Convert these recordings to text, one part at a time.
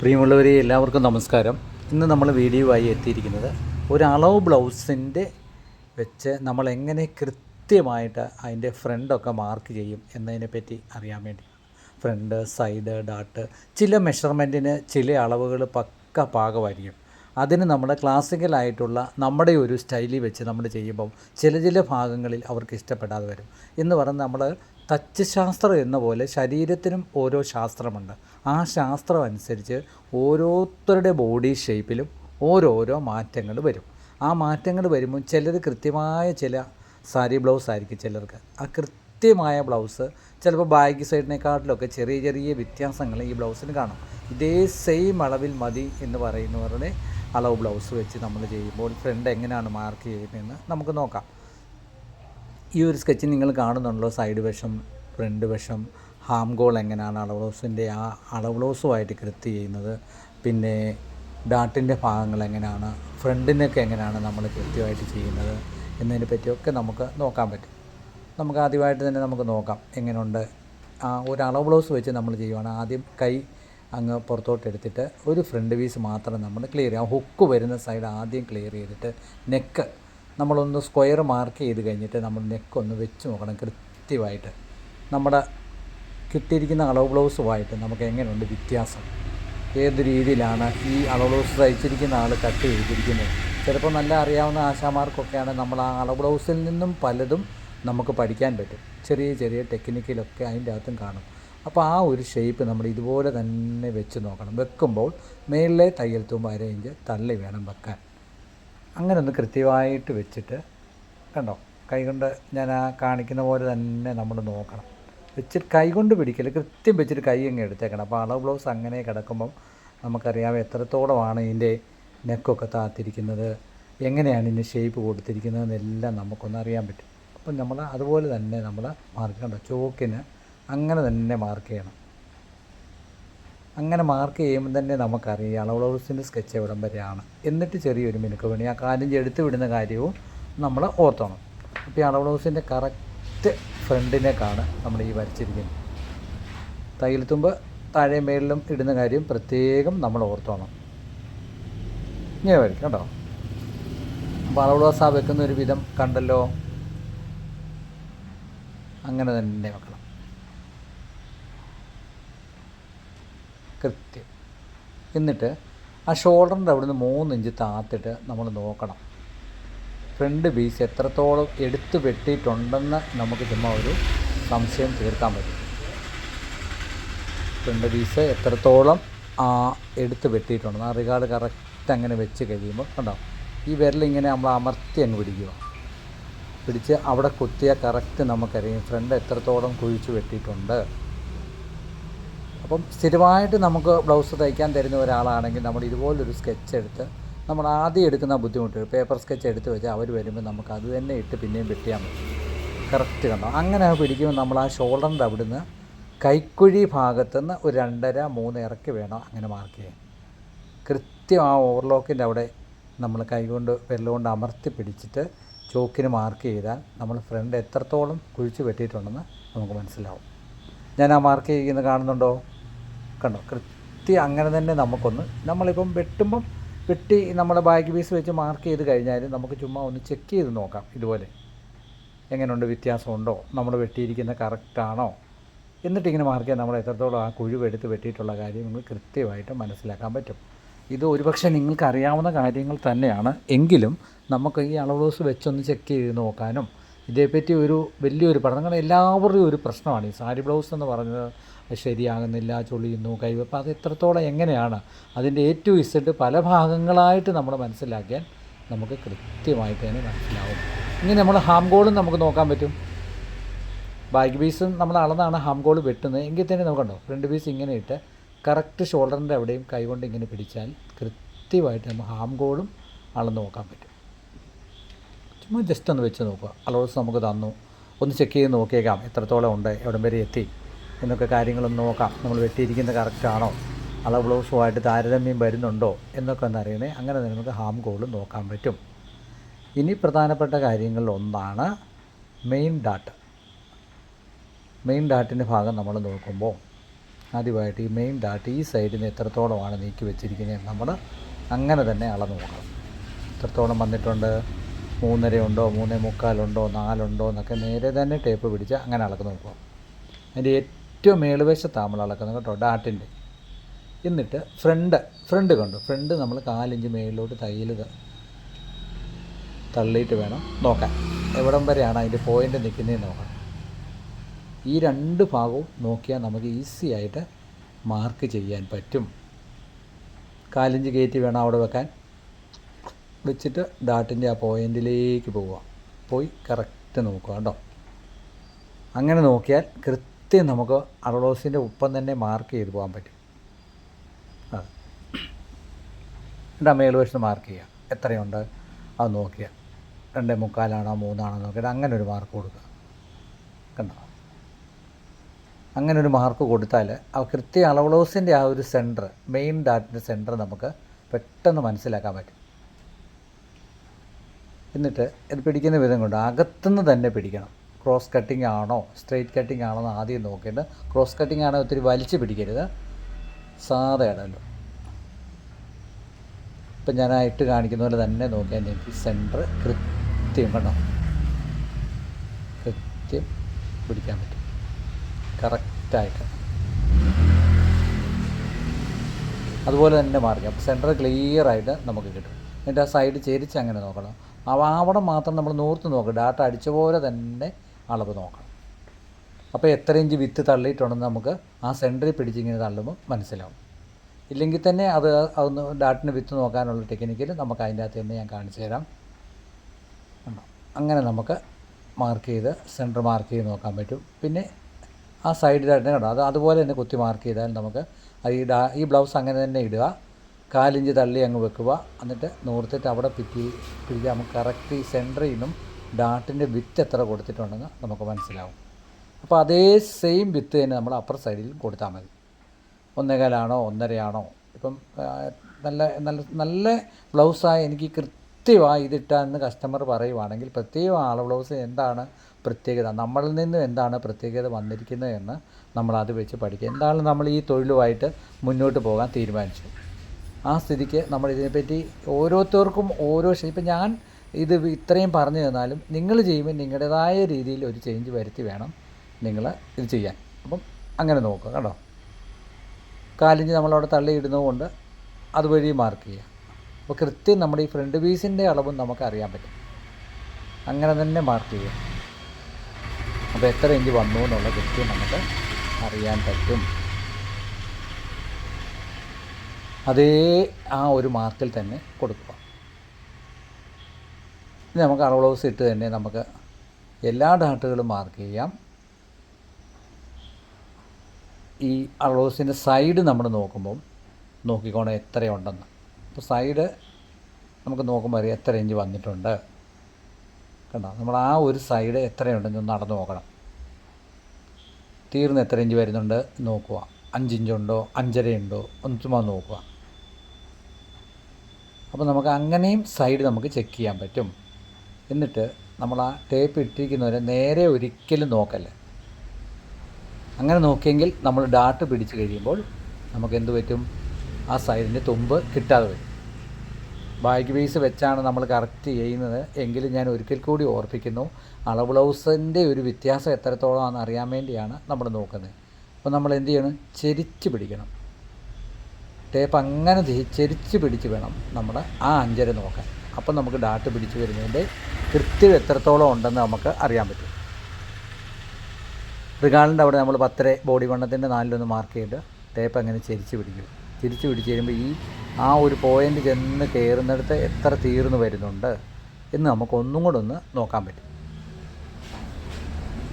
പ്രിയമുള്ളവരെ എല്ലാവർക്കും നമസ്കാരം. ഇന്ന് നമ്മൾ വീഡിയോ ആയി എത്തിയിരിക്കുന്നത് ഒരു അളവ് ബ്ലൗസിന്റെ വെച്ച് നമ്മൾ എങ്ങനെ കൃത്യമായിട്ട് അതിന്റെ ഫ്രണ്ടൊക്കെ മാർക്ക് ചെയ്യും എന്നതിനെപ്പറ്റി അറിയാൻ വേണ്ടി ഫ്രണ്ട് സൈഡ് ഡാട്ട് ചില മെഷർമെന്റിന് ചില അളവുകൾ പക്ക പാകമായിരിക്കും. അതിന് നമ്മുടെ ക്ലാസിക്കലായിട്ടുള്ള നമ്മുടെ ഒരു സ്റ്റൈലിൽ വെച്ച് നമ്മൾ ചെയ്യുമ്പം ചില ചില ഭാഗങ്ങളിൽ അവർക്ക് ഇഷ്ടപ്പെടാതെ വരും. എന്ന് പറഞ്ഞ് നമ്മൾ തച്ച് ശാസ്ത്രം എന്ന പോലെ ശരീരത്തിനും ഓരോ ശാസ്ത്രമുണ്ട്. ആ ശാസ്ത്രം അനുസരിച്ച് ഓരോരുത്തരുടെ ബോഡി ഷേപ്പിലും ഓരോരോ മാറ്റങ്ങൾ വരും. ആ മാറ്റങ്ങൾ വരുമ്പോൾ ചിലർ കൃത്യമായ ചില സാരി ബ്ലൗസ് ആയിരിക്കും ചിലർക്ക്. ആ കൃത്യമായ ബ്ലൗസ് ചിലപ്പോൾ ബാക്ക് സൈഡിനെക്കാട്ടിലൊക്കെ ചെറിയ ചെറിയ വ്യത്യാസങ്ങൾ ഈ ബ്ലൗസിന് കാണും. ഇതേ സെയിം അളവിൽ മതി എന്ന് പറയുന്നവരുടെ അളവ് ബ്ലൗസ് വെച്ച് നമ്മൾ ചെയ്യുമ്പോൾ ഫ്രണ്ട് എങ്ങനെയാണ് മാർക്ക് ചെയ്യുന്നതെന്ന് നമുക്ക് നോക്കാം. ഈ ഒരു സ്കെച്ച് നിങ്ങൾ കാണുന്നുണ്ടല്ലോ സൈഡ് വശം ഫ്രണ്ട് വശം ഹാം ഗോൾ എങ്ങനെയാണ് അളവ്ലോസിന്റെ ആ അളവ്ലോസുമായിട്ട് കൃത്യ ചെയ്യുന്നത്? പിന്നെ ഡാട്ടിന്റെ ഭാഗങ്ങൾ എങ്ങനെയാണ്? ഫ്രണ്ടിനൊക്കെ എങ്ങനെയാണ് നമ്മൾ കൃത്യമായിട്ട് ചെയ്യുന്നത്? എന്നതിനെ പറ്റിയൊക്കെ നമുക്ക് നോക്കാൻ പറ്റും. നമുക്ക് ആദ്യമായിട്ട് തന്നെ നമുക്ക് നോക്കാം എങ്ങനെയുണ്ട്. ആ ഒരു അളവ് ബ്ലൗസ് വെച്ച് നമ്മൾ ചെയ്യുവാണ്. ആദ്യം കൈ അങ്ങ് പുറത്തോട്ട് എടുത്തിട്ട് ഒരു ഫ്രണ്ട് പീസ് മാത്രം നമ്മൾ ക്ലിയർ ചെയ്യാം. ഹുക്ക് വരുന്ന സൈഡ് ആദ്യം ക്ലിയർ ചെയ്തിട്ട് നെക്ക് നമ്മളൊന്ന് സ്ക്വയർ മാർക്ക് ചെയ്ത് കഴിഞ്ഞിട്ട് നമ്മൾ നെക്ക് ഒന്ന് വെച്ച് നോക്കണം കൃത്യമായിട്ട്. നമ്മുടെ കിട്ടിയിരിക്കുന്ന അളവ് ബ്ലൗസുമായിട്ട് നമുക്ക് എങ്ങനെയുണ്ട് വ്യത്യാസം? ഏത് രീതിയിലാണ് ഈ അളവ് ബ്ലൗസ് തയ്ച്ചിരിക്കുന്ന ആൾ കട്ട് ചെയ്തിരിക്കുന്നത്? ചിലപ്പോൾ നല്ല അറിയാവുന്ന ആശാമാർക്കൊക്കെയാണ് നമ്മൾ ആ അളവ് ബ്ലൗസിൽ നിന്നും പലതും നമുക്ക് പഠിക്കാൻ പറ്റും. ചെറിയ ചെറിയ ടെക്നിക്കിലൊക്കെ അതിന്റെ അകത്തും കാണും. അപ്പോൾ ആ ഒരു ഷേപ്പ് നമ്മൾ ഇതുപോലെ തന്നെ വെച്ച് നോക്കണം. വെക്കുമ്പോൾ മേളിലെ തയ്യൽ തൂമ്പ അര ഇഞ്ച് തള്ളി വേണം വെക്കാൻ. അങ്ങനെ ഒന്ന് കൃത്യമായിട്ട് വെച്ചിട്ട് കണ്ടോ? കൈകൊണ്ട് ഞാൻ ആ കാണിക്കുന്ന പോലെ തന്നെ നമ്മൾ നോക്കണം. വെച്ചിട്ട് കൈ കൊണ്ട് പിടിക്കൽ കൃത്യം വെച്ചിട്ട് കൈ അങ്ങ് എടുത്തേക്കണം. അപ്പോൾ അളവ് ബ്ലൗസ് അങ്ങനെ കിടക്കുമ്പം നമുക്കറിയാം എത്രത്തോളമാണ് ഇതിന്റെ നെക്കൊക്കെ താത്തിരിക്കുന്നത് എങ്ങനെയാണ് ഇതിന്റെ ഷേപ്പ് കൊടുത്തിരിക്കുന്നതെന്നെല്ലാം നമുക്കൊന്ന് അറിയാൻ പറ്റും. അപ്പം നമ്മൾ അതുപോലെ തന്നെ നമ്മൾ മാർക്ക് കണ്ടോ ചോക്കിന് അങ്ങനെ തന്നെ മാർക്ക് ചെയ്യണം. അങ്ങനെ മാർക്ക് ചെയ്യുമ്പോൾ തന്നെ നമുക്കറിയാം അളവ് ബ്ലൗസിന്റെ സ്കെച്ച് എവിടം വരെയാണ്. എന്നിട്ട് ചെറിയൊരു മിനുക്ക് പണി. ആ കാര്യം എടുത്ത് വിടുന്ന കാര്യവും നമ്മൾ ഓർത്തണം. അപ്പോൾ ഈ അളവ് ബ്ലൗസിന്റെ കറക്റ്റ് ഫ്രണ്ടിനേക്കാണ് നമ്മൾ ഈ വരച്ചിരിക്കുന്നത് തയ്യൽ തുമ്പ് താഴെ മേളിലും ഇടുന്ന കാര്യം പ്രത്യേകം നമ്മൾ ഓർത്തോണം. ഇങ്ങനെ വരയ്ക്കും കേട്ടോ. അപ്പോൾ വെക്കുന്ന ഒരു വിധം കണ്ടല്ലോ. അങ്ങനെ തന്നെ വെക്കണം. കൃത്യം. എന്നിട്ട് ആ ഷോൾഡറിന്റെ അവിടുന്ന് മൂന്ന് ഇഞ്ച് താത്തിട്ട് നമ്മൾ നോക്കണം. ഫ്രണ്ട് പീസ് എത്രത്തോളം എടുത്ത് വെട്ടിയിട്ടുണ്ടെന്ന് നമുക്ക് ചുമ്മാ ഒരു സംശയം തീർക്കാൻ പറ്റും. ഫ്രണ്ട് പീസ് എത്രത്തോളം എടുത്ത് വെട്ടിയിട്ടുണ്ടെന്ന് ആ റിഗാർഡ് കറക്റ്റ് അങ്ങനെ വെച്ച് കഴിയുമ്പോൾ കണ്ടോ? ഈ വിരലിങ്ങനെ നമ്മൾ അമർത്തി അങ്ങ് പിടിക്കുക. പിടിച്ച് അവിടെ കുത്തിയാൽ കറക്റ്റ് നമുക്കറിയാം ഫ്രണ്ട് എത്രത്തോളം കുഴിച്ച് വെട്ടിയിട്ടുണ്ട്. അപ്പം സ്ഥിരമായിട്ട് നമുക്ക് ബ്ലൗസ് തയ്ക്കാൻ തരുന്ന ഒരാളാണെങ്കിൽ നമ്മൾ ഇതുപോലൊരു സ്കെച്ച് എടുത്ത് നമ്മൾ ആദ്യം എടുക്കുന്ന ബുദ്ധിമുട്ട് പേപ്പർ സ്കെച്ച് എടുത്ത് വെച്ചാൽ അവർ വരുമ്പോൾ നമുക്ക് അത് തന്നെ ഇട്ട് പിന്നെയും വെട്ടിയാൽ മതി. കറക്റ്റ് കണ്ടോ? അങ്ങനെ പിടിക്കുമ്പോൾ നമ്മൾ ആ ഷോൾഡറിന്റെ അവിടുന്ന് കൈക്കുഴി ഭാഗത്തുനിന്ന് ഒരു രണ്ടര മൂന്ന് ഇറക്കി വേണം അങ്ങനെ മാർക്ക് ചെയ്യാൻ. കൃത്യം ആ ഓവർലോക്കിന്റെ അവിടെ നമ്മൾ കൈകൊണ്ട് വിരലുകൊണ്ട് അമർത്തി പിടിച്ചിട്ട് ചോക്കിന് മാർക്ക് ചെയ്താൽ നമ്മൾ ഫ്രണ്ട് എത്രത്തോളം കുഴിച്ച് വെട്ടിയിട്ടുണ്ടെന്ന് നമുക്ക് മനസ്സിലാവും. ഞാൻ ആ മാർക്ക് ചെയ്യുന്നത് കാണുന്നുണ്ടോ? കണ്ടോ? കൃത്യം അങ്ങനെ തന്നെ നമുക്കൊന്ന് നമ്മളിപ്പം വെട്ടുമ്പം വെട്ടി നമ്മുടെ ബാഗ് പീസ് വെച്ച് മാർക്ക് ചെയ്ത് കഴിഞ്ഞാൽ നമുക്ക് ചുമ്മാ ഒന്ന് ചെക്ക് ചെയ്ത് നോക്കാം ഇതുപോലെ. എങ്ങനെയുണ്ട് വ്യത്യാസമുണ്ടോ? നമ്മൾ വെട്ടിയിരിക്കുന്ന കറക്റ്റാണോ എന്നിട്ട് ഇങ്ങനെ മാർക്ക് ചെയ്യാൻ നമ്മൾ എത്രത്തോളം ആ കുഴിവെടുത്ത് വെട്ടിയിട്ടുള്ള കാര്യം നിങ്ങൾ കൃത്യമായിട്ട് മനസ്സിലാക്കാൻ പറ്റും. ഇത് ഒരുപക്ഷെ നിങ്ങൾക്ക് അറിയാവുന്ന കാര്യങ്ങൾ തന്നെയാണ്. എങ്കിലും നമുക്ക് ഈ അളവ് ദിവസം വെച്ചൊന്ന് ചെക്ക് ചെയ്ത് നോക്കാനും ഇതേപ്പറ്റി ഒരു വലിയൊരു പഠനം. കാരണം എല്ലാവരുടെയും ഒരു പ്രശ്നമാണ്. ഈ സാരി ബ്ലൗസ് എന്ന് പറഞ്ഞത് ശരിയാകുന്നില്ല ചൊളിയുന്നു കൈവെപ്പ് അത് എത്രത്തോളം എങ്ങനെയാണ് അതിന്റെ എ ടു ഇസഡ് പല ഭാഗങ്ങളായിട്ട് നമ്മൾ മനസ്സിലാക്കിയാൽ നമുക്ക് കൃത്യമായിട്ട് തന്നെ മനസ്സിലാവും. ഇങ്ങനെ നമ്മൾ ഹാം ഗോളും നമുക്ക് നോക്കാൻ പറ്റും. ബാക്ക് പീസും നമ്മൾ അളന്നാണ് ഹാം ഗോൾ വെട്ടുന്നത്. എങ്കിൽ തന്നെ നമുക്കുണ്ടോ ഫ്രണ്ട് പീസ് ഇങ്ങനെ ഇട്ട് കറക്റ്റ് ഷോൾഡറിന്റെ അവിടെയും കൈകൊണ്ട് ഇങ്ങനെ പിടിച്ചാൽ കൃത്യമായിട്ട് നമുക്ക് ഹാം ഗോളും അളന്ന് നോക്കാൻ പറ്റും. ചുമ്മാ ജസ്റ്റ് ഒന്ന് വെച്ച് നോക്കുക. അലോസ് നമുക്ക് തന്നു. ഒന്ന് ചെക്ക് ചെയ്ത് നോക്കിയേക്കാം എത്രത്തോളം ഉണ്ട് എവിടം വരെ എത്തി. എന്നൊക്കെ കാര്യങ്ങളൊന്ന് നോക്കാം. നമ്മൾ വെട്ടിയിരിക്കുന്നത് കറക്റ്റാണോ അളവ് ബ്ലൗസുമായിട്ട് താരതമ്യം വരുന്നുണ്ടോ? എന്നൊക്കെ ഒന്ന് അറിയണേ. അങ്ങനെ നമുക്ക് ഹാം ഗോൾ നോക്കാൻ പറ്റും. ഇനി പ്രധാനപ്പെട്ട കാര്യങ്ങളിൽ ഒന്നാണ് മെയിൻ ഡാട്ട് മെയിൻ ഡാറ്റിന്റെ ഭാഗം നമ്മൾ നോക്കുമ്പോൾ ആദ്യമായിട്ട് ഈ മെയിൻ ഡാട്ട് ഈ സൈഡിൽ നിന്ന് എത്രത്തോളമാണ് നീക്കി വെച്ചിരിക്കുന്നത് നമ്മൾ അങ്ങനെ തന്നെ അളന്ന് നോക്കണം. എത്രത്തോളം വന്നിട്ടുണ്ട്? മൂന്നര ഉണ്ടോ മൂന്നേ മുക്കാലുണ്ടോ നാലുണ്ടോ എന്നൊക്കെ നേരെ തന്നെ ടേപ്പ് പിടിച്ച് അങ്ങനെ അളക്ക് നോക്കുക. അതിന്റെ ഏറ്റവും മേളുവശത്താണ് നമ്മൾ അളക്കുന്നത് കേട്ടോ ഡാട്ടിന്റെ എന്നിട്ട് ഫ്രണ്ട് ഫ്രണ്ട് കണ്ടു? ഫ്രണ്ട് നമ്മൾ കാലിഞ്ച് മേളിലോട്ട് തയ്യൽ തള്ളിയിട്ട് വേണം നോക്കാൻ. എവിടം വരെയാണ് അതിന്റെ പോയിന്റ് നിൽക്കുന്നതെന്ന് നോക്കണം. ഈ രണ്ട് ഭാഗവും നോക്കിയാൽ നമുക്ക് ഈസി ആയിട്ട് മാർക്ക് ചെയ്യാൻ പറ്റും. കാലിഞ്ച് കയറ്റി വേണം അവിടെ വെക്കാൻ. വെച്ചിട്ട് ഡാട്ടിന്റെ ആ പോയിന്റിലേക്ക് പോവുക. പോയി കറക്റ്റ് നോക്കുക കേട്ടോ. അങ്ങനെ നോക്കിയാൽ കൃത്യം നമുക്ക് അറളോസിന്റെ ഒപ്പം തന്നെ മാർക്ക് ചെയ്ത് പോകാൻ പറ്റും. അതെ ആ മേൽവശത്ത് മാർക്ക് ചെയ്യുക. എത്രയുണ്ട്? അത് നോക്കിയാൽ രണ്ടേ മുക്കാലാണോ മൂന്നാണോ നോക്കിയിട്ട് അങ്ങനെ ഒരു മാർക്ക് കൊടുക്കുക. കണ്ടോ? അങ്ങനെ ഒരു മാർക്ക് കൊടുത്താൽ ആ കൃത്യ അളവളോസിന്റെ ആ ഒരു സെന്റർ മെയിൻ ഡാറ്റിന്റെ സെന്റർ നമുക്ക് പെട്ടെന്ന് മനസ്സിലാക്കാൻ പറ്റും. എന്നിട്ട് ഇത് പിടിക്കുന്ന വിധം കൊണ്ട് അകത്തുനിന്ന് തന്നെ പിടിക്കണം. ക്രോസ് കട്ടിംഗ് ആണോ സ്ട്രെയിറ്റ് കട്ടിംഗ് ആണോ എന്ന് ആദ്യം നോക്കിയിട്ട് ക്രോസ് കട്ടിംഗ് ആണോ ഒത്തിരി വലിച്ചു പിടിക്കരുത്. സാധയാണല്ലോ ഇപ്പം ഇട്ട് കാണിക്കുന്ന പോലെ തന്നെ നോക്കിയാൽ എനിക്ക് സെന്റർ കൃത്യം കണ്ടോ? കൃത്യം പിടിക്കാൻ പറ്റും. കറക്റ്റായിട്ട് അതുപോലെ തന്നെ മാറിക്കും. അപ്പോൾ സെന്റർ ക്ലിയറായിട്ട് നമുക്ക് കിട്ടും. എന്നിട്ട് ആ സൈഡ് ചേരിച്ച് അങ്ങനെ നോക്കണം. അവിടെ മാത്രം നമ്മൾ നൂർത്ത് നോക്കുക ഡാറ്റ അടിച്ച പോലെ തന്നെ അളവ് നോക്കണം. അപ്പോൾ എത്ര ഇഞ്ച് വിത്ത് തള്ളിയിട്ടുണ്ടെന്ന് നമുക്ക് ആ സെന്ററിൽ പിടിച്ചിങ്ങനെ തള്ളുമ്പോൾ മനസ്സിലാവും. ഇല്ലെങ്കിൽ തന്നെ അത് അതൊന്ന് ഡാറ്റിന് വിത്ത് നോക്കാനുള്ള ടെക്നിക്കിൽ നമുക്ക് അതിന്റെ അകത്ത് തന്നെ ഞാൻ കാണിച്ചു തരാം? അങ്ങനെ നമുക്ക് മാർക്ക് ചെയ്ത് സെന്റർ മാർക്ക് ചെയ്ത് നോക്കാൻ പറ്റും. പിന്നെ ആ സൈഡിലായിട്ട് കണ്ടോ? അത് അതുപോലെ തന്നെ കുത്തി മാർക്ക് ചെയ്താൽ നമുക്ക് ഈ ഡാ ഈ ബ്ലൗസ് അങ്ങനെ തന്നെ ഇടുക. കാലിഞ്ച് തള്ളി അങ്ങ് വെക്കുക. എന്നിട്ട് നൂർത്തിട്ട് അവിടെ പിറ്റി പിടിക്കുക. നമുക്ക് കറക്റ്റ് ഈ സെന്ററിൽ നിന്നും ഡാട്ടിന്റെ വിത്ത് എത്ര കൊടുത്തിട്ടുണ്ടെന്ന് നമുക്ക് മനസ്സിലാവും. അപ്പോൾ അതേ സെയിം വിത്ത് തന്നെ നമ്മൾ അപ്പർ സൈഡിൽ കൊടുത്താൽ മതി. ഒന്നേകാലാണോ ഒന്നരയാണോ? ഇപ്പം നല്ല നല്ല നല്ല ബ്ലൗസായി എനിക്ക് കൃത്യമായി ഇതിട്ടാന്ന് കസ്റ്റമർ പറയുവാണെങ്കിൽ പ്രത്യേകം ആൾ ബ്ലൗസ് എന്താണ് പ്രത്യേകത? നമ്മളിൽ നിന്നും എന്താണ് പ്രത്യേകത വന്നിരിക്കുന്നത് എന്ന് നമ്മൾ അത് വെച്ച് പഠിക്കുക. എന്താണ് നമ്മൾ ഈ തൊഴിലുമായിട്ട് മുന്നോട്ട് പോകാൻ തീരുമാനിച്ചു ആ സ്ഥിതിക്ക് നമ്മൾ ഇതിനെപ്പറ്റി ഓരോരുത്തർക്കും ഓരോ ഇപ്പം ഞാൻ ഇത് ഇത്രയും പറഞ്ഞു തന്നാലും നിങ്ങൾ ചെയ്യുമ്പോൾ നിങ്ങളുടേതായ രീതിയിൽ ഒരു ചേഞ്ച് വരുത്തി വേണം നിങ്ങൾ ഇത് ചെയ്യാൻ. അപ്പം അങ്ങനെ നോക്കുക കേട്ടോ. കാലിഞ്ച് നമ്മളവിടെ തള്ളിയിടുന്നതുകൊണ്ട് അതുവഴി മാർക്ക് ചെയ്യുക. അപ്പോൾ കൃത്യം നമ്മുടെ ഈ ഫ്രണ്ട് പീസിന്റെ അളവും നമുക്ക് അറിയാൻ പറ്റും. അങ്ങനെ തന്നെ മാർക്ക് ചെയ്യുക. അപ്പോൾ എത്ര ഇഞ്ച് വന്നു എന്നുള്ള കൃത്യം നമുക്ക് അറിയാൻ പറ്റും. അതേ ആ ഒരു മാർക്കിൽ തന്നെ കൊടുക്കുക. ഇനി നമുക്ക് അളവ് ബ്ലൗസ് ഇട്ട് തന്നെ നമുക്ക് എല്ലാ ഡാട്ടുകളും മാർക്ക് ചെയ്യാം. ഈ അളോസിന്റെ സൈഡ് നമ്മൾ നോക്കുമ്പം നോക്കിക്കോണം എത്രയുണ്ടെന്ന്. അപ്പോൾ സൈഡ് നമുക്ക് നോക്കുമ്പോൾ അറിയാം എത്ര ഇഞ്ച് വന്നിട്ടുണ്ട്. കണ്ടോ? നമ്മൾ ആ ഒരു സൈഡ് എത്രയുണ്ടെന്ന് നടന്ന് നോക്കണം. തീർന്ന് എത്ര ഇഞ്ച് വരുന്നുണ്ട് നോക്കുക. അഞ്ചിഞ്ചുണ്ടോ അഞ്ചരയുണ്ടോ ഒന്ന് ചുമ്മാ നോക്കുക. അപ്പോൾ നമുക്ക് അങ്ങനെയും സൈഡ് നമുക്ക് ചെക്ക് ചെയ്യാൻ പറ്റും. എന്നിട്ട് നമ്മൾ ആ ടേപ്പ് ഇട്ടിരിക്കുന്നവരെ നേരെ ഒരിക്കലും നോക്കല്ലേ. അങ്ങനെ നോക്കിയെങ്കിൽ നമ്മൾ ഡാട്ട് പിടിച്ച് കഴിയുമ്പോൾ നമുക്ക് എന്ത് പറ്റും? ആ സൈഡിന്റെ തുമ്പ് കിട്ടാതെ വരും. ബാഗ് പീസ് വെച്ചാണ് നമ്മൾ കറക്റ്റ് ചെയ്യുന്നത്. എങ്കിലും ഞാൻ ഒരിക്കൽ കൂടി ഓർപ്പിക്കുന്നു അളവ് ബ്ലൗസിന്റെ ഒരു വ്യത്യാസം എത്രത്തോളമാണെന്ന് അറിയാൻ വേണ്ടിയാണ് നമ്മൾ നോക്കുന്നത്. അപ്പോൾ നമ്മൾ എന്ത് ചെയ്യണം? ചെരിച്ച് പിടിക്കണം. ടേപ്പ് അങ്ങനെ ചെരിച്ച് പിടിച്ച് വേണം നമ്മൾ ആ അഞ്ചര നോക്കാൻ. അപ്പം നമുക്ക് ഡാട്ട് പിടിച്ച് വരുന്നതിന്റെ കൃത്യം എത്രത്തോളം ഉണ്ടെന്ന് നമുക്ക് അറിയാൻ പറ്റും. റിഗാളിന്റെ അവിടെ നമ്മൾ പത്തര ബോഡി വണ്ണത്തിന്റെ നാലിലൊന്ന് മാർക്ക് ചെയ്ത് ടേപ്പ് അങ്ങനെ ചെരിച്ച് പിടിക്കും. തിരിച്ചു പിടിച്ച് കഴിയുമ്പോൾ ഈ ആ ഒരു പോയിന്റ് ചെന്ന് കയറുന്നിടത്ത് എത്ര തീർന്നു വരുന്നുണ്ട് എന്ന് നമുക്കൊന്നും കൂടെ ഒന്ന് നോക്കാൻ പറ്റും.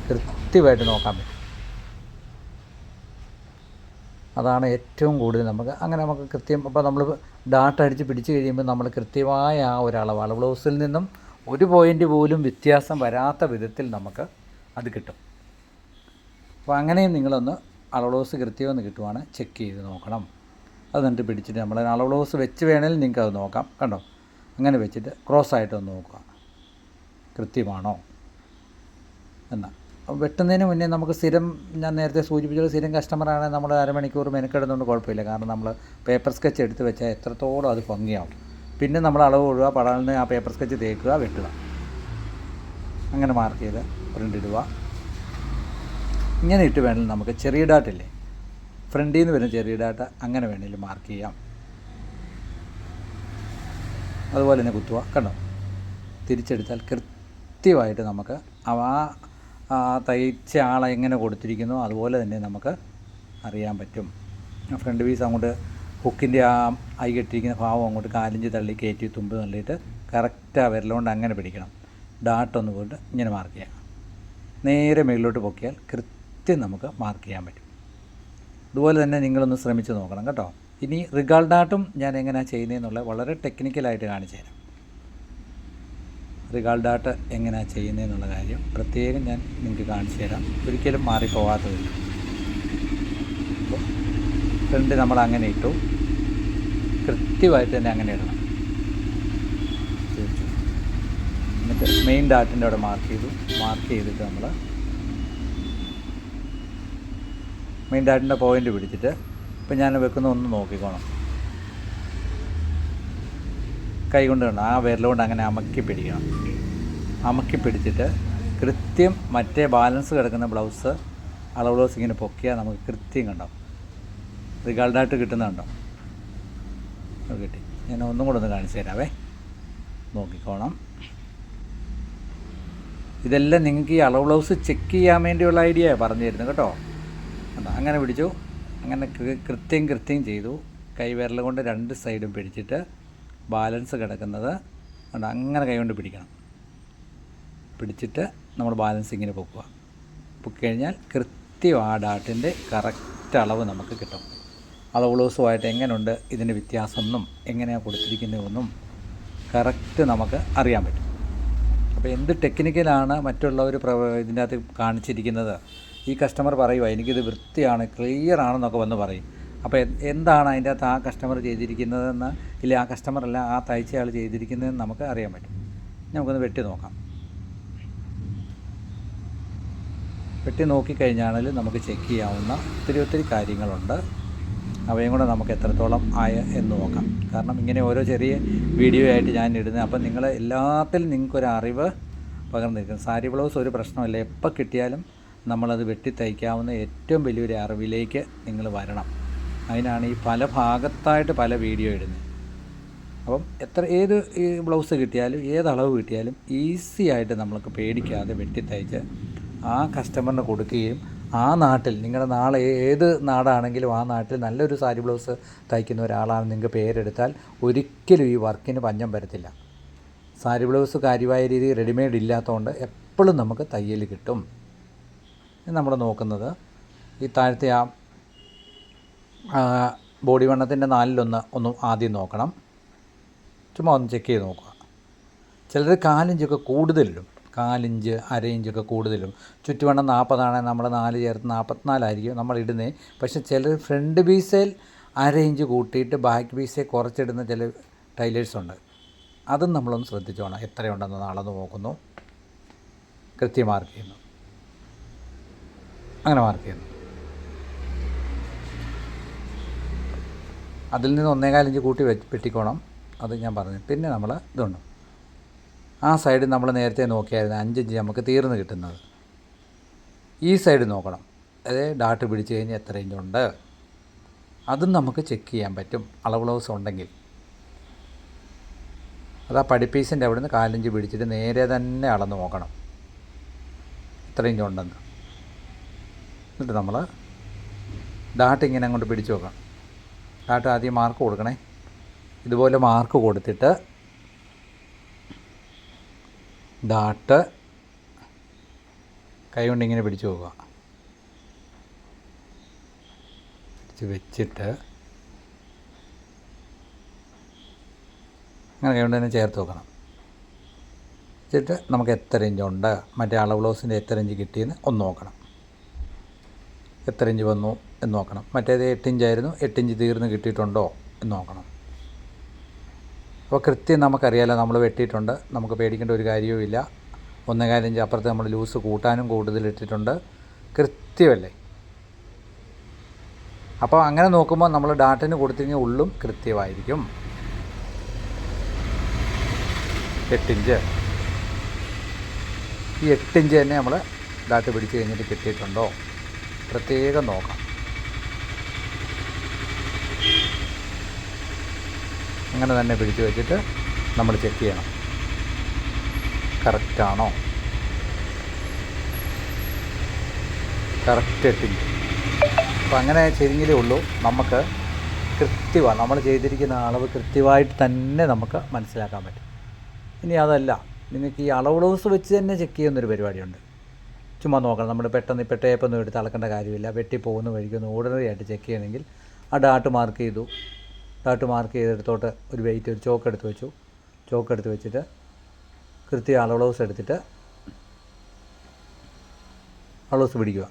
കൃത്യമായിട്ട് നോക്കാൻ പറ്റും. അതാണ് ഏറ്റവും കൂടുതൽ നമുക്ക് അങ്ങനെ നമുക്ക് കൃത്യം അപ്പോൾ നമ്മൾ ഡാട്ട അടിച്ച് പിടിച്ച് കഴിയുമ്പോൾ നമ്മൾ കൃത്യമായ ആ ഒരളവ് അളവ് ബ്ലൗസിൽ നിന്നും ഒരു പോയിന്റ് പോലും വ്യത്യാസം വരാത്ത വിധത്തിൽ നമുക്ക് അത് കിട്ടും. അപ്പോൾ അങ്ങനെയും നിങ്ങളൊന്ന് അളവ് ബ്ലൗസ് കൃത്യമെന്ന് കിട്ടുവാണ് ചെക്ക് ചെയ്ത് നോക്കണം. അത് എന്നിട്ട് പിടിച്ചിട്ട് നമ്മൾ അളവ് ബ്ലൗസ് വെച്ച് വേണേലും നിങ്ങൾക്ക് അത് നോക്കാം. കണ്ടോ? അങ്ങനെ വെച്ചിട്ട് ക്രോസ് ആയിട്ടൊന്ന് നോക്കുക. കൃത്യമാണോ? എന്നാ. വെട്ടുന്നതിന് മുന്നേ നമുക്ക് സ്ഥിരം ഞാൻ നേരത്തെ സൂചിപ്പിച്ചത് സ്ഥിരം കസ്റ്റമറാണ് നമ്മൾ അരമണിക്കൂർ മെനക്കെടുന്നുകൊണ്ട് കുഴപ്പമില്ല. കാരണം നമ്മൾ പേപ്പർ സ്കെച്ച് എടുത്ത് വെച്ചാൽ എത്രത്തോളം അത് ഭംഗിയാവും. പിന്നെ നമ്മൾ അളവ് കൊള്ളുക പടാലിന് ആ പേപ്പർ സ്കെച്ച് തേക്കുക വെട്ടുക. അങ്ങനെ മാർക്ക് ചെയ്ത് പ്രിന്റ് ഇടുക. ഇങ്ങനെ ഇട്ട് വേണമെങ്കിൽ നമുക്ക് ചെറിയ ഡാട്ടില്ലേ ഫ്രണ്ടിൽ നിന്ന് വരുന്ന ചെറിയ ഡാട്ട അങ്ങനെ വേണമെങ്കിൽ മാർക്ക് ചെയ്യാം. അതുപോലെ തന്നെ കുത്തുക. കണ്ടോ? തിരിച്ചെടുത്താൽ കൃത്യമായിട്ട് നമുക്ക് ആ തയ്ച്ച ആളെ എങ്ങനെ കൊടുത്തിരിക്കുന്നു അതുപോലെ തന്നെ നമുക്ക് അറിയാൻ പറ്റും. ഫ്രണ്ട് പീസ് അങ്ങോട്ട് ഹുക്കിന്റെ ആ ഐ കെട്ടിരിക്കുന്ന ഭാവം അങ്ങോട്ട് കാലിഞ്ച് തള്ളി കയറ്റി തുമ്പ് തള്ളിയിട്ട് കറക്റ്റ് ആ അങ്ങനെ പിടിക്കണം. ഡാട്ടൊന്ന് പോയിട്ട് ഇങ്ങനെ മാർക്ക് ചെയ്യാം. നേരെ മുകളിലോട്ട് പൊക്കിയാൽ കൃത്യം നമുക്ക് മാർക്ക് ചെയ്യാൻ പറ്റും. അതുപോലെ തന്നെ നിങ്ങളൊന്ന് ശ്രമിച്ച് നോക്കണം കേട്ടോ. ഇനി റിഗാൾ ഡാട്ടും ഞാൻ എങ്ങനെയാണ് ചെയ്യുന്നതെന്നുള്ള വളരെ ടെക്നിക്കലായിട്ട് കാണിച്ചു തരാം. റിഗാൾ ഡാറ്റ എങ്ങനെയാണ് ചെയ്യുന്നതെന്നുള്ള കാര്യം പ്രത്യേകം ഞാൻ നിങ്ങൾക്ക് കാണിച്ചു തരാം. ഒരിക്കലും മാറിപ്പോകാത്തതില്ല ഫ്രണ്ട് നമ്മൾ അങ്ങനെ ഇട്ടു. കൃത്യമായിട്ട് തന്നെ അങ്ങനെ ഇടണം. എന്നിട്ട് മെയിൻ ഡാറ്റിന്റെ അവിടെ മാർക്ക് ചെയ്തു. മാർക്ക് ചെയ്തിട്ട് നമ്മൾ മെയിൻ ഡാറ്റിന്റെ പോയിന്റ് പിടിച്ചിട്ട് ഇപ്പം ഞാൻ വെക്കുന്ന ഒന്ന് നോക്കിക്കോണം. കൈ കൊണ്ട് വേണം ആ വിരലുകൊണ്ട് അങ്ങനെ അമക്കി പിടിക്കണം. അമക്കി പിടിച്ചിട്ട് കൃത്യം മറ്റേ ബാലൻസ് കിടക്കുന്ന ബ്ലൗസ് അളവ് ബ്ലൗസ് ഇങ്ങനെ പൊക്കിയാൽ നമുക്ക് കൃത്യം കണ്ടോ റിഗാൾഡായിട്ട് കിട്ടുന്നുണ്ടോ കിട്ടി. ഞാൻ ഒന്നും കൂടെ ഒന്ന് കാണിച്ചു തരാവേ. നോക്കിക്കോണം. ഇതെല്ലാം നിങ്ങൾക്ക് ഈ അളവ് ബ്ലൗസ് ചെക്ക് ചെയ്യാൻ വേണ്ടിയുള്ള ഐഡിയ പറഞ്ഞു തരുന്നത് കേട്ടോ. അങ്ങനെ പിടിച്ചു. അങ്ങനെ കൃത്യം കൃത്യം ചെയ്തു. കൈവിരൽ കൊണ്ട് രണ്ട് സൈഡും പിടിച്ചിട്ട് ബാലൻസ് കിടക്കുന്നത് അതുകൊണ്ട് അങ്ങനെ കൈകൊണ്ട് പിടിക്കണം. പിടിച്ചിട്ട് നമ്മൾ ബാലൻസ് ഇങ്ങനെ പൊക്കുക. പൊക്കി കഴിഞ്ഞാൽ കൃത്യം ആ ഡാട്ടിന്റെ കറക്റ്റ് അളവ് നമുക്ക് കിട്ടും. അളവ് ബ്ലൗസുമായിട്ട് എങ്ങനെയുണ്ട് ഇതിന്റെ വ്യത്യാസമെന്നും എങ്ങനെയാണ് കൊടുത്തിരിക്കുന്നതെന്നും കറക്റ്റ് നമുക്ക് അറിയാൻ പറ്റും. അപ്പോൾ എന്ത് ടെക്നിക്കലാണ് മറ്റുള്ളവർ പ്ര ഇതിന്റെ അകത്ത് കാണിച്ചിരിക്കുന്നത്? ഈ കസ്റ്റമർ പറയുക എനിക്കിത് വൃത്തിയാണ് ക്ലിയർ ആണെന്നൊക്കെ വന്ന് പറയും. അപ്പോൾ എന്താണ് അതിന്റെ അകത്ത് ആ കസ്റ്റമർ ചെയ്തിരിക്കുന്നതെന്ന് ഇല്ല ആ കസ്റ്റമറല്ല ആ തയ്ച്ചയാൾ ചെയ്തിരിക്കുന്നതെന്ന് നമുക്ക് അറിയാൻ പറ്റും. നമുക്കൊന്ന് വെട്ടി നോക്കാം. വെട്ടി നോക്കിക്കഴിഞ്ഞാണെങ്കിൽ നമുക്ക് ചെക്ക് ചെയ്യാവുന്ന ഒത്തിരി ഒത്തിരി കാര്യങ്ങളുണ്ട്. അവയും കൂടെ നമുക്ക് എത്രത്തോളം ആയ എന്ന് നോക്കാം. കാരണം ഇങ്ങനെ ഓരോ ചെറിയ വീഡിയോ ആയിട്ട് ഞാൻ ഇടുന്നത്. അപ്പം നിങ്ങൾ എല്ലാത്തിലും നിങ്ങൾക്കൊരു അറിവ് പകർന്നിരിക്കും സാരി ബ്ലൗസ് ഒരു പ്രശ്നമല്ല. എപ്പോൾ കിട്ടിയാലും നമ്മളത് വെട്ടി തയ്ക്കാവുന്ന ഏറ്റവും വലിയൊരു അറിവിലേക്ക് നിങ്ങൾ വരണം. അതിനാണ് ഈ പല ഭാഗത്തായിട്ട് പല വീഡിയോ ഇടുന്നത് അപ്പം എത്ര ഏത് ബ്ലൗസ് കിട്ടിയാലും ഏത് അളവ് കിട്ടിയാലും ഈസി ആയിട്ട് നമ്മൾക്ക് പേടിക്കാതെ വെട്ടി തയ്ച്ച് ആ കസ്റ്റമറിന് കൊടുക്കുകയും ആ നാട്ടിൽ നിങ്ങളുടെ നാളെ ഏത് നാടാണെങ്കിലും ആ നാട്ടിൽ നല്ലൊരു സാരി ബ്ലൗസ് തയ്ക്കുന്ന ഒരാളാണ് നിങ്ങൾക്ക് പേരെടുത്താൽ ഒരിക്കലും ഈ വർക്കിന് പഞ്ഞം വരത്തില്ല. സാരി ബ്ലൗസ് കാര്യമായ രീതിയിൽ റെഡിമെയ്ഡ് ഇല്ലാത്തതുകൊണ്ട് എപ്പോഴും നമുക്ക് തയ്യൽ കിട്ടും. നമ്മൾ നോക്കുന്നത് ഈ താഴത്തെ ആ, ബോഡി വണ്ണത്തിന്റെ നാലിലൊന്ന് ഒന്ന് ആദ്യം നോക്കണം. ചുമ്മാ ഒന്ന് ചെക്ക് ചെയ്ത് നോക്കുക. ചിലർ കാലിഞ്ചൊക്കെ കൂടുതലിടും. കാലിഞ്ച് അര ഇഞ്ചൊക്കെ കൂടുതലും ചുറ്റുവണ്ണം നാൽപ്പതാണെങ്കിൽ നമ്മൾ നാല് ചേർത്ത് നാൽപ്പത്തിനാലായിരിക്കും നമ്മൾ ഇടുന്നത് പക്ഷേ ചിലർ ഫ്രണ്ട് പീസേൽ അര ഇഞ്ച് കൂട്ടിയിട്ട് ബാക്ക് പീസെ കുറച്ചിടുന്ന ചില ടൈലേഴ്സ് ഉണ്ട്. അതും നമ്മളൊന്ന് ശ്രദ്ധിച്ചോണം എത്രയുണ്ടെന്ന് അളന്ന് നോക്കുന്നു. കൃത്യം മാർക്ക് ചെയ്യുന്നു. അങ്ങനെ മാർക്ക് ചെയ്യുന്നു. അതിൽ നിന്ന് ഒന്നേകാലിഞ്ച് കൂട്ടി വെട്ടിക്കോണം. അത് ഞാൻ പറഞ്ഞു. പിന്നെ നമ്മൾ ഇതുണ്ട്. ആ സൈഡ് നമ്മൾ നേരത്തെ നോക്കിയായിരുന്നു അഞ്ചിഞ്ച് നമുക്ക് തീർന്ന് കിട്ടുന്നത്. ഈ സൈഡ് നോക്കണം. അതായത് ഡാട്ട് പിടിച്ച് കഴിഞ്ഞാൽ എത്ര ഇഞ്ചുണ്ട് അതും നമുക്ക് ചെക്ക് ചെയ്യാൻ പറ്റും. അളവ് ഗ്ലൗസ് ഉണ്ടെങ്കിൽ. അത് ആ പഠിപ്പീസിന്റെ അവിടെ നിന്ന് കാലിഞ്ച് പിടിച്ചിട്ട് നേരെ തന്നെ അളന്ന് നോക്കണം. എത്ര ഇഞ്ചുണ്ടെന്ന് എന്നിട്ട് നമ്മൾ ഡാട്ട് ഇങ്ങനെ അങ്ങോട്ട് പിടിച്ച് വെക്കണം. ഡാട്ട് ആദ്യം മാർക്ക് കൊടുക്കണേ. ഇതുപോലെ മാർക്ക് കൊടുത്തിട്ട് ഡാട്ട് കൈ കൊണ്ട് ഇങ്ങനെ പിടിച്ചു പോകുക പിടിച്ച് വെച്ചിട്ട് അങ്ങനെ കൈ കൊണ്ട് തന്നെ ചേർത്ത് വെക്കണം. വെച്ചിട്ട് നമുക്ക് എത്ര ഇഞ്ചുണ്ട് മറ്റേ അളവ് ബ്ലൗസിന്റെ എത്ര ഇഞ്ച് കിട്ടിയെന്ന് ഒന്ന് നോക്കണം. എത്ര ഇഞ്ച് വന്നു? എന്ന് നോക്കണം. മറ്റേത് എട്ട് ഇഞ്ചായിരുന്നു എട്ട് ഇഞ്ച് തീർന്ന് കിട്ടിയിട്ടുണ്ടോ എന്ന് നോക്കണം. അപ്പോൾ കൃത്യം നമുക്കറിയാലോ നമ്മൾ വെട്ടിയിട്ടുണ്ട്. നമുക്ക് പേടിക്കേണ്ട ഒരു കാര്യവുമില്ല ഒന്നേകാൽ ഇഞ്ച് അപ്പുറത്ത് നമ്മൾ ലൂസ് കൂട്ടാനും കൂടുതൽ ഇട്ടിട്ടുണ്ട് കൃത്യമല്ലേ? അപ്പോൾ അങ്ങനെ നോക്കുമ്പോൾ നമ്മൾ ഡാട്ടിന് കൊടുത്തിരിക്കുന്ന ഉള്ളും കൃത്യമായിരിക്കും. എട്ടിഞ്ച്. ഈ എട്ടിഞ്ച് തന്നെ നമ്മൾ ഡാട്ട് പിടിച്ച് കഴിഞ്ഞിട്ട് കിട്ടിയിട്ടുണ്ടോ? പ്രത്യേകം നോക്കാം. അങ്ങനെ തന്നെ പിടിച്ചു വെച്ചിട്ട് നമ്മൾ ചെക്ക് ചെയ്യണം. കറക്റ്റാണോ കറക്റ്റ് എട്ടിങ് അപ്പോൾ അങ്ങനെ ചെയ്തെങ്കിലേ ഉള്ളൂ. നമുക്ക് കൃത്യമാണ് നമ്മൾ ചെയ്തിരിക്കുന്ന അളവ് കൃത്യമായിട്ട് തന്നെ നമുക്ക് മനസ്സിലാക്കാൻ പറ്റും. ഇനി അതല്ല. നിങ്ങൾക്ക് ഈ അളവ് ഡോസ് വെച്ച് തന്നെ ചെക്ക് ചെയ്യുന്നൊരു പരിപാടിയുണ്ട്. ചുമ്മാ നോക്കണം. നമ്മൾ പെട്ടെന്ന് ഇപ്പോൾ ടേപ്പൊന്നും എടുത്ത് അളക്കേണ്ട കാര്യമില്ല. വെട്ടി പോകുന്ന വഴിക്കൊന്ന് ഓർഡിനറി ആയിട്ട് ചെക്ക് ചെയ്യണമെങ്കിൽ ആ ഡാട്ട് മാർക്ക് ചെയ്തു. ഡാട്ട് മാർക്ക് ചെയ്തെടുത്തോട്ട് ഒരു വെയിറ്റ് ഒരു ചോക്ക് എടുത്ത് വെച്ചു. ചോക്ക് എടുത്ത് വെച്ചിട്ട് കൃത്യം അളവ് ബ്ലൗസ് എടുത്തിട്ട് അളവ് ബ്ലൗസ് പിടിക്കുക.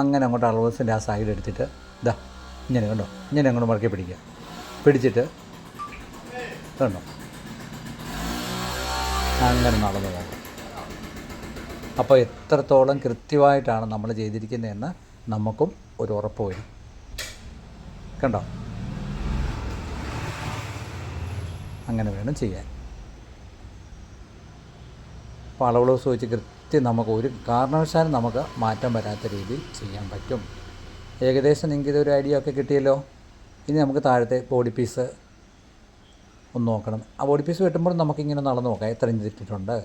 അങ്ങനെ അങ്ങോട്ട് അളവ് ബ്ലൗസിന്റെ ആ സൈഡ് എടുത്തിട്ട് ഇതാ ഇങ്ങനെ കണ്ടോ? ഇങ്ങനെ അങ്ങോട്ട് മറക്കി പിടിക്കുക. പിടിച്ചിട്ട് കണ്ടോ? അങ്ങനെ നടന്നു അപ്പോൾ എത്രത്തോളം കൃത്യമായിട്ടാണ് നമ്മൾ ചെയ്തിരിക്കുന്നതെന്ന് നമുക്കും ഒരു ഉറപ്പ് വരും. കണ്ടോ? അങ്ങനെ വേണം ചെയ്യാൻ. അപ്പോൾ അളവ് ബ്ലൗസ് വെച്ച് കൃത്യം നമുക്ക് ഒരു കാരണവശാലും നമുക്ക് മാറ്റം വരാത്ത രീതിയിൽ ചെയ്യാൻ പറ്റും. ഏകദേശം നിങ്ങൾക്ക് ഇതൊരു ഐഡിയ ഒക്കെ കിട്ടിയല്ലോ? ഇനി നമുക്ക് താഴത്തെ ബോഡി പീസ് ഒന്ന് നോക്കണം. ആ ബോഡി പീസ് വെട്ടുമ്പോൾ നമുക്കിങ്ങനെ നടന്ന് നോക്കാം. എത്ര ഇഞ്ച് തെറ്റിട്ടുണ്ട്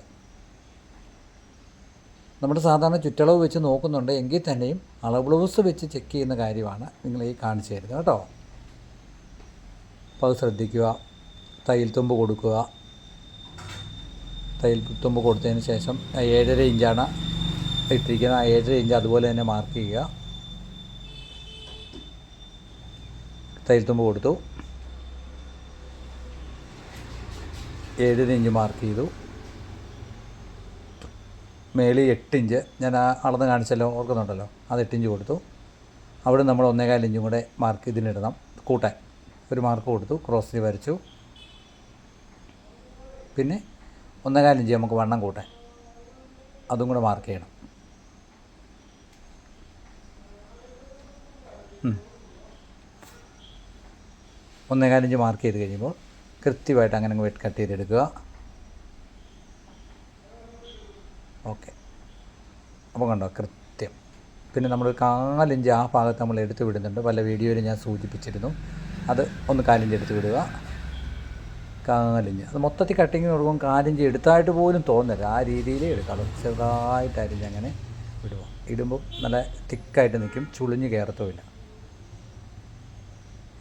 നമ്മുടെ സാധാരണ ചുറ്റളവ് വെച്ച് നോക്കുന്നുണ്ട്. എങ്കിൽ തന്നെയും അളവ് ബ്ലൗസ് വെച്ച് ചെക്ക് ചെയ്യുന്ന കാര്യമാണ് നിങ്ങൾ ഈ കാണിച്ചു തരുന്നത് കേട്ടോ. അപ്പോൾ അത് ശ്രദ്ധിക്കുക. തയ്യൽ തുമ്പ് കൊടുക്കുക. തയ്യൽ തുമ്പ് കൊടുത്തതിന് ശേഷം ഏഴര ഇഞ്ചാണ് ഇട്ടിരിക്കുന്നത്. ആ ഏഴര ഇഞ്ച് അതുപോലെ തന്നെ മാർക്ക് ചെയ്യുക. തയ്യൽ തുമ്പ് കൊടുത്തു. ഏഴര ഇഞ്ച് മാർക്ക് ചെയ്തു. മേളിൽ എട്ടിഞ്ച് ഞാൻ ആ അളന്ന് കാണിച്ചല്ലോ ഓർക്കുന്നുണ്ടല്ലോ. അത് എട്ടിഞ്ച് കൊടുത്തു. അവിടെ നമ്മൾ ഒന്നേകാൽ ഇഞ്ചും കൂടെ മാർക്ക് ഇതിനിടണം. കൂട്ടാൻ. ഒരു മാർക്ക് കൊടുത്തു. ക്രോസ് വരച്ചു. പിന്നെ ഒന്നേകാൽ ഇഞ്ച് നമുക്ക് വണ്ണം കൂട്ടാൻ. അതും കൂടെ മാർക്ക് ചെയ്യണം. ഒന്നേകാൽ മാർക്ക് ചെയ്ത് കഴിയുമ്പോൾ കൃത്യമായിട്ട് അങ്ങനെ അങ്ങ് വെട്ട് കട്ട് ചെയ്തെടുക്കുക. ഓക്കെ അപ്പോൾ കണ്ടോ കൃത്യം. പിന്നെ നമ്മൾ കാലിഞ്ച് ആ ഭാഗത്ത് നമ്മൾ എടുത്ത് വിടുന്നുണ്ട്. പല വീഡിയോയിൽ ഞാൻ സൂചിപ്പിച്ചിരുന്നു. അത് ഒന്ന് കാലിഞ്ച് എടുത്ത് വിടുക. കാലിഞ്ച് അത് മൊത്തത്തിൽ കട്ടിങ് തുടങ്ങും കാലിഞ്ച് എടുത്തായിട്ട് പോലും തോന്നരുത് ആ രീതിയിൽ എടുക്കാം. ചെറുതായിട്ട് അരിഞ്ഞ് അങ്ങനെ വിടുക ഇടുമ്പോൾ നല്ല തിക്കായിട്ട് നിൽക്കും. ചുളിഞ്ഞ് കയറത്തുമില്ല.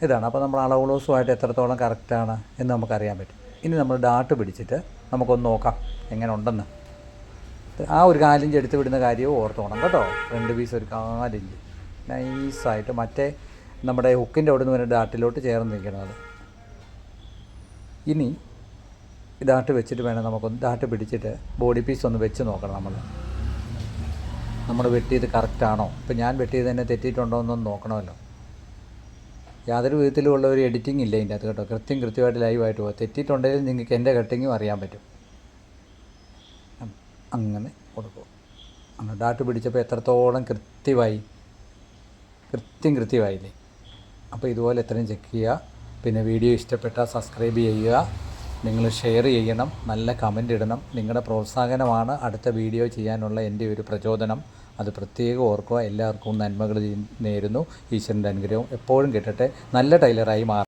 ഇതാണ്. അപ്പോൾ നമ്മൾ അളവ് ബ്ലൗസുമായിട്ട് എത്രത്തോളം കറക്റ്റാണ് എന്ന് നമുക്കറിയാൻ പറ്റും. ഇനി നമ്മൾ ഡാട്ട് പിടിച്ചിട്ട് നമുക്കൊന്ന് നോക്കാം എങ്ങനെ ഉണ്ടെന്ന് ആ ഒരു കാലിഞ്ച് എടുത്ത് വിടുന്ന കാര്യവും ഓർത്തോണം കേട്ടോ. രണ്ട് പീസ് ഒരു കാലിഞ്ച്. നൈസായിട്ട് മറ്റേ നമ്മുടെ ഹുക്കിന്റെ അവിടെ നിന്ന് വരുന്ന ഡാട്ടിലോട്ട് ചേർന്ന് നിൽക്കണം അത്. ഇനി ഇതാട്ട് വെച്ചിട്ട് വേണം നമുക്കൊന്ന് ഇതാട്ട് പിടിച്ചിട്ട് ബോഡി പീസ് ഒന്ന് വെച്ച് നോക്കണം നമ്മൾ നമ്മൾ വെട്ടിയത് കറക്റ്റാണോ ഇപ്പം ഞാൻ വെട്ടിയത് തന്നെ തെറ്റിയിട്ടുണ്ടോ എന്നൊന്ന് നോക്കണമല്ലോ. യാതൊരു വിധത്തിലുമുള്ള ഒരു എഡിറ്റിംഗ് ഇല്ല ഇതിന്റെ അത് കേട്ടോ. കൃത്യം കൃത്യമായിട്ട് ലൈവായിട്ട് പോകും തെറ്റിയിട്ടുണ്ടെങ്കിൽ നിങ്ങൾക്ക് എന്റെ കട്ടിങ്ങും അറിയാൻ പറ്റും. അങ്ങനെ കൊടുക്കും. അങ്ങനെ ഡാട്ട് പിടിച്ചപ്പോൾ എത്രത്തോളം കൃത്യമായി? കൃത്യം കൃത്യമായില്ലേ? അപ്പോൾ ഇതുപോലെ എത്രയും ചെക്ക് ചെയ്യുക പിന്നെ വീഡിയോ ഇഷ്ടപ്പെട്ടാൽ സബ്സ്ക്രൈബ് ചെയ്യുക. നിങ്ങൾ ഷെയർ ചെയ്യണം. നല്ല കമന്റ് ഇടണം. നിങ്ങളുടെ പ്രോത്സാഹനമാണ് അടുത്ത വീഡിയോ ചെയ്യാനുള്ള എന്റെ ഒരു പ്രചോദനം. അത് പ്രത്യേകം ഓർക്കുക. എല്ലാവർക്കും നന്മകൾ നേരുന്നു. ഈശ്വരന്റെ അനുഗ്രഹം എപ്പോഴും കിട്ടട്ടെ. നല്ല ടൈലറായി മാറും